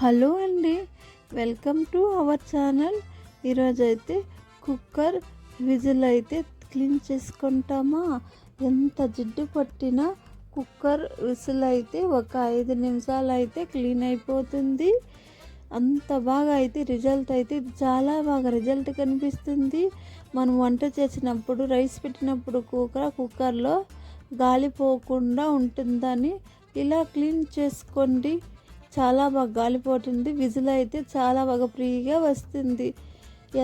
Hello అండి welcome to our channel. ఈరోజు అయితే కుక్కర్ విజిల్ అయితే క్లీన్ చేసుకుంటామా? ఎంత జిడ్డు పట్టినా కుక్కర్ విజిల్ అయితే ఒక ఐదు నిమిషాలు అయితే క్లీన్ అయిపోతుంది. అంత బాగా అయితే రిజల్ట్ అయితే చాలా బాగా రిజల్ట్ కనిపిస్తుంది. మనం వంట చేసినప్పుడు రైస్ పెట్టినప్పుడు కుక్కర్ కుక్కర్లో గాలి పోకుండా ఉంటుందని ఇలా క్లీన్ చేసుకోండి. చాలా బాగా గాలిపోతుంది విజిల్ అయితే చాలా బాగా ఫ్రీగా వస్తుంది.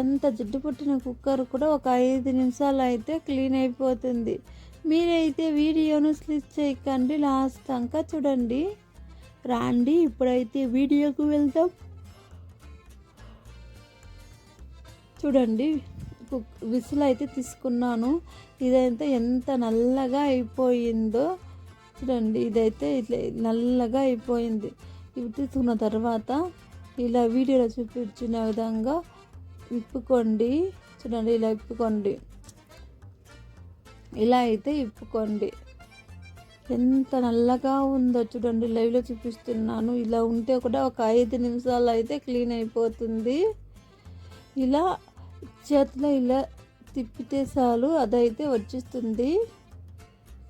ఎంత జిడ్డు పుట్టిన కుక్కర్ కూడా ఒక ఐదు నిమిషాలు అయితే క్లీన్ అయిపోతుంది. మీరైతే వీడియోను స్లిప్ చేయకండి లాస్ట్ దాకా చూడండి. రాండి ఇప్పుడైతే వీడియోకు వెళ్తాం చూడండి కుక్ విసులు అయితే తీసుకున్నాను. ఇదైతే ఎంత నల్లగా అయిపోయిందో చూడండి ఇదైతే ఇట్లా నల్లగా అయిపోయింది. ఇవి తీసుకున్న తర్వాత ఇలా వీడియోలో చూపించిన విధంగా విప్పుకోండి. చూడండి ఇలా విప్పుకోండి. ఇలా అయితే ఇప్పుకోండి ఎంత నల్లగా ఉందో చూడండి లైవ్లో చూపిస్తున్నాను. ఇలా ఉంటే కూడా ఒక ఐదు నిమిషాలు అయితే క్లీన్ అయిపోతుంది. ఇలా చేతిలో ఇలా తిప్పితే చాలు అదైతే వచ్చేస్తుంది.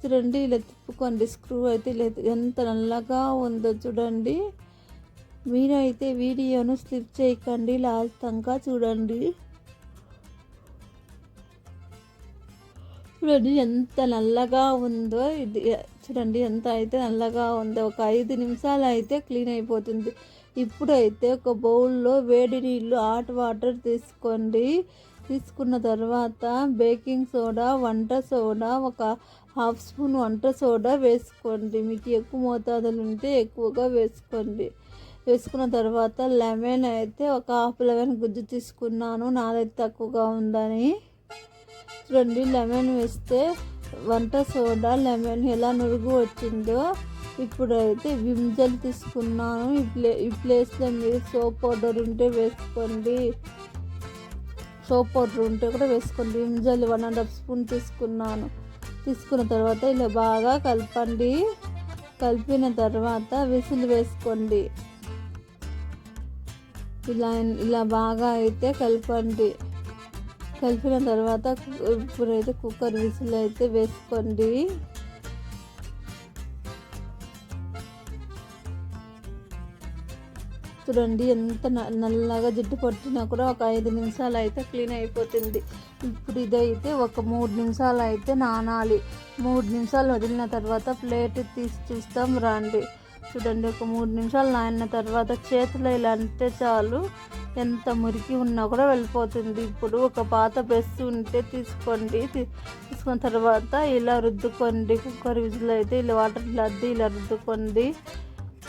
చూడండి ఇలా తిప్పుకోండి. స్క్రూ అయితే లేదు. ఎంత నల్లగా ఉందో చూడండి. మీరైతే వీడియోను స్లిప్ చేయకండి లాస్ట్ దాకా చూడండి. చూడండి ఎంత నల్లగా ఉందో ఇది. చూడండి ఎంత అయితే నల్లగా ఉందో. ఒక ఐదు నిమిషాలు అయితే క్లీన్ అయిపోతుంది. ఇప్పుడైతే ఒక బౌల్లో వేడి నీళ్ళు హాట్ వాటర్ తీసుకోండి. తీసుకున్న తర్వాత బేకింగ్ సోడా వంట సోడా ఒక హాఫ్ స్పూన్ వంట సోడా వేసుకోండి. మీకు ఎక్కువ మోతాదులు ఉంటే ఎక్కువగా వేసుకోండి. వేసుకున్న తర్వాత లెమన్ అయితే ఒక హాఫ్ లెమన్ గుజ్జు తీసుకున్నాను. నాదైతే తక్కువగా ఉందని. చూడండి లెమన్ వేస్తే వంట సోడా లెమన్ ఎలా నురుగు వచ్చిందో ఇప్పుడైతే విమ్జల్ తీసుకున్నాను. ఈ ప్లే ఈ ప్లేస్లో మీరు సోప్ పౌడర్ ఉంటే వేసుకోండి. సోప్ పౌడర్ ఉంటే కూడా వేసుకోండి. విమ్జల్ వన్ అండ్ హాఫ్ స్పూన్ తీసుకున్నాను. తీసుకున్న తర్వాత ఇలా బాగా కలపండి. కలిపిన తర్వాత విసిల్ వేసుకోండి. ఇలా ఇలా బాగా అయితే కలపండి. కలిపిన తర్వాత ఇప్పుడైతే కుక్కర్ విసిల్ అయితే వేసుకోండి. చూడండి ఎంత నల్లగా జిడ్డు పట్టినా కూడా ఒక ఐదు నిమిషాలు అయితే క్లీన్ అయిపోతుంది. ఇప్పుడు ఇదైతే ఒక మూడు నిమిషాలు అయితే నానాలి. మూడు నిమిషాలు వదిలిన తర్వాత ప్లేట్ తీసి చూస్తాం రండి. చూడండి ఒక మూడు నిమిషాలు నానిన తర్వాత చేతిలో ఇలా అంటే చాలు. ఎంత మురికి ఉన్నా కూడా వెళ్ళిపోతుంది. ఇప్పుడు ఒక పాత బ్రష్ ఉంటే తీసుకోండి. తీసుకున్న తర్వాత ఇలా రుద్దుకోండి. కుక్కర్ విజిల్ అయితే ఇలా వాటర్ ఇలా అద్ది ఇలా రుద్దుకోండి.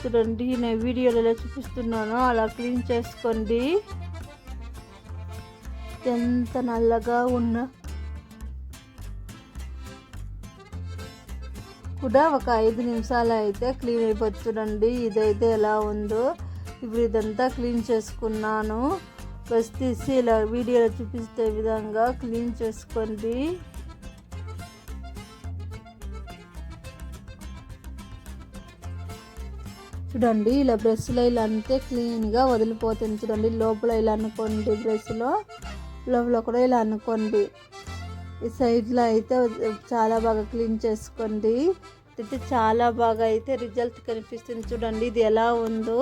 చూడండి నేను వీడియోలో చూపిస్తున్నాను. అలా క్లీన్ చేసుకోండి. ఎంత నల్లగా ఉన్న కూడా ఒక ఐదు నిమిషాలు అయితే క్లీన్ అయిపోతుంది చూడండి. ఇదైతే ఎలా ఉందో ఇప్పుడు ఇదంతా క్లీన్ చేసుకున్నాను. బస్ తీసి ఇలా వీడియోలో చూపిస్తే విధంగా క్లీన్ చేసుకోండి. చూడండి ఇలా బ్రష్లో ఇలా అంతే క్లీన్గా వదిలిపోతుంది చూడండి లోపల ఇలా అనుకోండి బ్రష్లో లోపల కూడా ఇలా అనుకోండి. ఈ సైడ్లో అయితే చాలా బాగా క్లీన్ చేసుకోండి. అయితే చాలా బాగా అయితే రిజల్ట్ కనిపిస్తుంది చూడండి ఇది ఎలా ఉందో.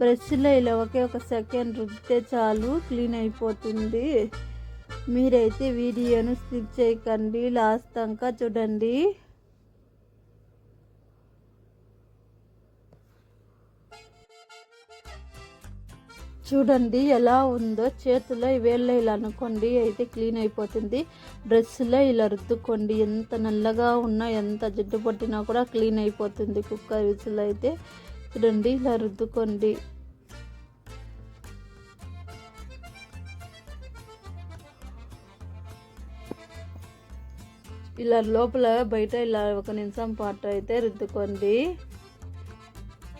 బ్రష్లో ఇలా ఒకే ఒక సెకండ్ రుద్దితే చాలు క్లీన్ అయిపోతుంది. మీరైతే వీడియోను స్కిప్ చేయకండి లాస్ట్ దాకా చూడండి. చూడండి ఎలా ఉందో. చేతిలో వేళ్ళ ఇలా అనుకోండి అయితే క్లీన్ అయిపోతుంది. డ్రెస్సులో ఇలా రుద్దుకోండి. ఎంత నల్లగా ఉన్నా ఎంత జిడ్డు పట్టినా కూడా క్లీన్ అయిపోతుంది కుక్కర్ విసులు అయితే. చూడండి ఇలా రుద్దుకోండి. ఇలా లోపల బయట ఇలా ఒక నిమిషం పాటు అయితే రుద్దుకోండి.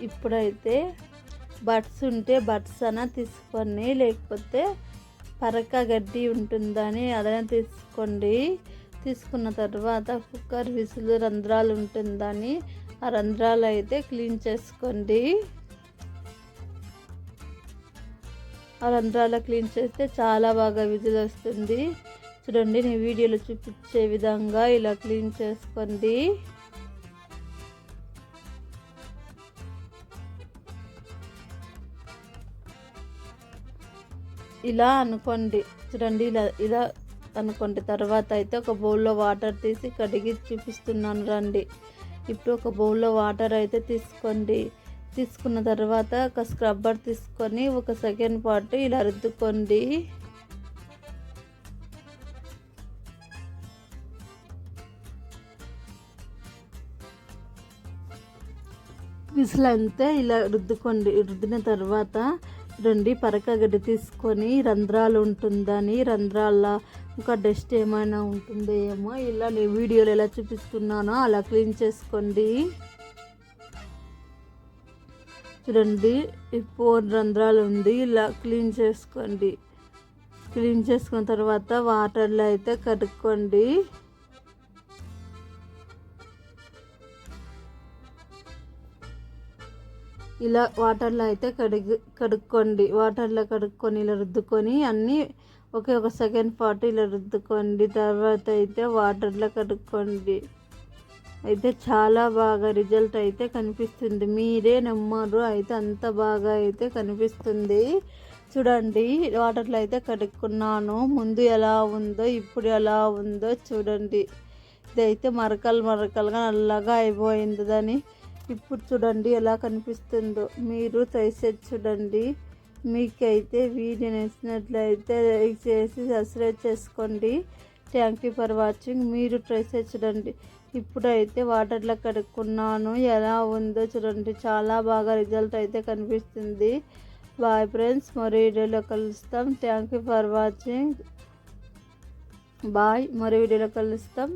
ఇప్పుడైతే బట్స్ ఉంటే బట్స్ అన తీసుకోండి లేకపోతే పరక గడ్డి ఉంటుందని అదైనా తీసుకోండి. తీసుకున్న తర్వాత కుక్కర్ విసులు రంధ్రాలు ఉంటుందని ఆ రంధ్రాలు అయితే క్లీన్ చేసుకోండి. ఆ రంధ్రాలు క్లీన్ చేస్తే చాలా బాగా విజిల్ వస్తుంది. చూడండి నేను వీడియోలో చూపించే విధంగా ఇలా క్లీన్ చేసుకోండి. ఇలా అనుకోండి. చూడండి ఇలా ఇలా అనుకోండి. తర్వాత అయితే ఒక బౌల్లో వాటర్ తీసి కడిగి చూపిస్తున్నాను రండి. ఇప్పుడు ఒక బౌల్లో వాటర్ అయితే తీసుకోండి. తీసుకున్న తర్వాత ఒక స్క్రబ్బర్ తీసుకొని ఒక సెకండ్ పాటు ఇలా రుద్దుకోండి. విసులు అంతే ఇలా రుద్దుకోండి. రుద్దిన తర్వాత రెండు పరక గడ్డి తీసుకొని రంధ్రాలు ఉంటుందని రంధ్రాల ఇంకా డస్ట్ ఏమైనా ఉంటుందో ఏమో ఇలా నేను వీడియోలో ఎలా చూపిస్తున్నానో అలా క్లీన్ చేసుకోండి. చూడండి ఫోర్ రంధ్రాలు ఉంది ఇలా క్లీన్ చేసుకోండి. క్లీన్ చేసుకున్న తర్వాత వాటర్లో అయితే కడుక్కోండి. ఇలా వాటర్లో అయితే కడిగి కడుక్కోండి. వాటర్లో కడుక్కొని ఇలా రుద్దుకొని అన్నీ ఒకే ఒక సెకండ్ పాటు ఇలా రుద్దుకోండి. తర్వాత అయితే వాటర్లో కడుక్కోండి. అయితే చాలా బాగా రిజల్ట్ అయితే కనిపిస్తుంది. మీరే నమ్మరు. అయితే అంత బాగా అయితే కనిపిస్తుంది. చూడండి వాటర్లో అయితే కడుక్కున్నాను. ముందు ఎలా ఉందో ఇప్పుడు ఎలా ఉందో చూడండి. ఇదైతే మరకలు మరకలుగా నల్లగా అయిపోయింది. దాని ఇప్పుడు చూడండి ఎలా కనిపిస్తుందో. మీరు ట్రై చేసి చూడండి. మీకైతే వీడియో నచ్చినట్లయితే లైక్ చేసి సబ్స్క్రైబ్ చేసుకోండి. థ్యాంక్ యూ ఫర్ వాచింగ్ మీరు ట్రై చేసి చూడండి. ఇప్పుడైతే వాటర్లో కడుక్కున్నాను. ఎలా ఉందో చూడండి. చాలా బాగా రిజల్ట్ అయితే కనిపిస్తుంది. బాయ్ ఫ్రెండ్స్ మరో వీడియోలో కలుస్తాం. Thank you for watching bye మరో వీడియోలో కలుస్తాం.